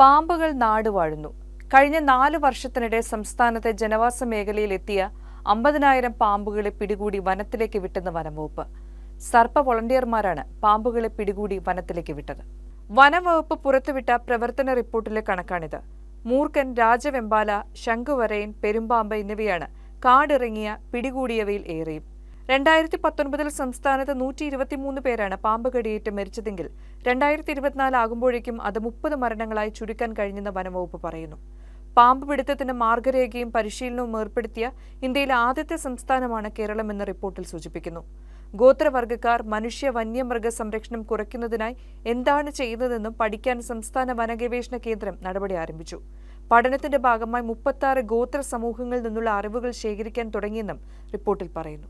പാമ്പുകൾ നാടുവാഴുന്നു കഴിഞ്ഞ നാല് വർഷത്തിനിടെ സംസ്ഥാനത്തെ ജനവാസ മേഖലയിൽ എത്തിയ അമ്പതിനായിരം പാമ്പുകളെ പിടികൂടി വനത്തിലേക്ക് വിട്ടെന്ന് വനംവകുപ്പ്. സർപ്പ വോളണ്ടിയർമാരാണ് പാമ്പുകളെ പിടികൂടി വനത്തിലേക്ക് വിട്ടത്. വനംവകുപ്പ് പുറത്തുവിട്ട പ്രവർത്തന റിപ്പോർട്ടിലെ കണക്കാണിത്. മൂർഖൻ രാജവെമ്പാല ശംഖുവരയൻ പെരുമ്പാമ്പ് എന്നിവയാണ് കാടിറങ്ങിയ പിടികൂടിയവയിൽ ഏറെയും. രണ്ടായിരത്തി പത്തൊൻപതിൽ സംസ്ഥാനത്ത് നൂറ്റി ഇരുപത്തിമൂന്ന് പേരാണ് പാമ്പ് കടിയേറ്റ് മരിച്ചതെങ്കിൽ രണ്ടായിരത്തി ഇരുപത്തിനാല് ആകുമ്പോഴേക്കും അത് മുപ്പത് മരണങ്ങളായി ചുരുക്കാൻ കഴിഞ്ഞെന്ന് വനംവകുപ്പ് പറയുന്നു. പാമ്പ് പിടുത്തത്തിന് മാർഗരേഖയും പരിശീലനവും ഏർപ്പെടുത്തിയ ഇന്ത്യയിലെ ആദ്യത്തെ സംസ്ഥാനമാണ് കേരളമെന്ന് റിപ്പോർട്ടിൽ സൂചിപ്പിക്കുന്നു. ഗോത്രവർഗക്കാർ മനുഷ്യ വന്യമൃഗ സംരക്ഷണം കുറയ്ക്കുന്നതിനായി എന്താണ് ചെയ്യുന്നതെന്നും പഠിക്കാൻ സംസ്ഥാന വനഗവേഷണ കേന്ദ്രം നടപടി ആരംഭിച്ചു. പഠനത്തിന്റെ ഭാഗമായി മുപ്പത്തി ഗോത്ര സമൂഹങ്ങളിൽ നിന്നുള്ള അറിവുകൾ ശേഖരിക്കാൻ തുടങ്ങിയെന്നും റിപ്പോർട്ടിൽ പറയുന്നു.